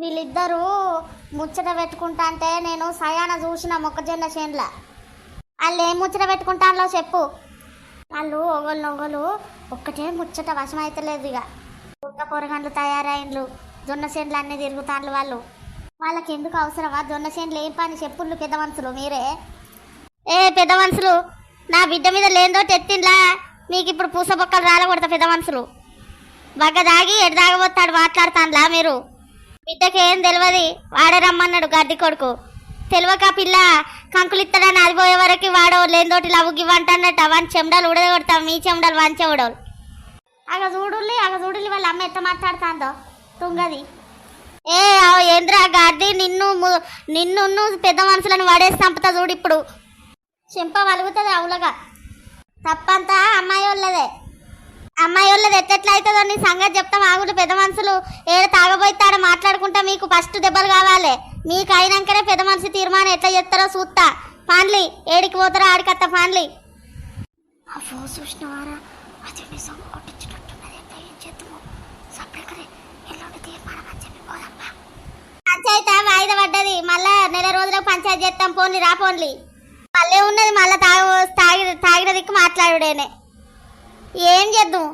వీళ్ళిద్దరూ ముచ్చట పెట్టుకుంటా అంటే నేను సయాన చూసిన మొక్కజొన్న చేనుల. వాళ్ళు ఏం ముచ్చట పెట్టుకుంటానో చెప్పు. వాళ్ళు ఒకళ్ళు ఒకళ్ళు ఒక్కటే ముచ్చట వశం అవుతలేదు ఇక ఒక్క పొరగండ్లు తయారైండ్లు జొన్న చేనులు అన్నీ తిరుగుతాండ్లు వాళ్ళు. వాళ్ళకి ఎందుకు అవసరమా? జొన్న చేనులు ఏం పని చెప్పుళ్ళు పెద్ద మనుషులు మీరే? ఏ పెద్ద మనుషులు? నా బిడ్డ మీద లేదో తెత్తిండ్లా? మీకు ఇప్పుడు పూస బొక్కలు రాలకూడదు పెద్ద మనుషులు. బాగా దాగి ఎడదాగబోతాడు మాట్లాడతాండ్లా మీరు? బిడ్డకి ఏం తెలియదు వాడే రమ్మన్నాడు గడ్డి కొడుకు. తెలియక పిల్ల కంకులు ఇస్తాడని అది పోయే వరకు వాడో లేనితోటి లవ్వు వన్ అవన్నీ చెమడలు ఉడదే మీ చెమడలు వన్ చెమడలు అగ చూడుల్లి అగ చూడుల్లి వాళ్ళ అమ్మ ఎంత మాట్లాడుతాందో? తుంగది. ఏ ఏంద్రా గార్ది నిన్ను నిన్ను పెద్ద మనుషులను వాడేసి చంపుతా చూడు ఇప్పుడు. చెంప వలుగుతుంది అవులగా తప్పంతా అమ్మాయి వాళ్ళదే అమ్మాయి వాళ్ళది ఎట్లెట్లా అవుతుందో నీ సంగతి చెప్తాం. ఆగులు పెద్ద మనుషులు ఏడ తాగబోయితాడ మాట్లాడుకుంటా. మీకు ఫస్ట్ దెబ్బలు కావాలి. మీకు అయినాకనే పెద్ద మనిషి తీర్మానం ఎట్లా చేస్తారో చూస్తా. పాన్లీ ఏడికి పోతారో ఆడికత్త పాన్లీ అవ్వో చూసినవారా? అది నిజం. కొట్టించినట్టున్నది ఎంత ఏం చేద్దాము. సపరేకరే ఎల్లుండి తీర్మానం అని చెప్పి పోదమ్మా పంచాయతీ వాయిదా పడ్డది. మళ్ళా నెల రోజులకు పంచాయతీ చేస్తాం. పోన్లీ రా పోన్లీ. మళ్ళీ ఉన్నది మళ్ళీ తాగు తాగి తాగిన దిక్కు మాట్లాడుడేనే. ఏం చేద్దాం?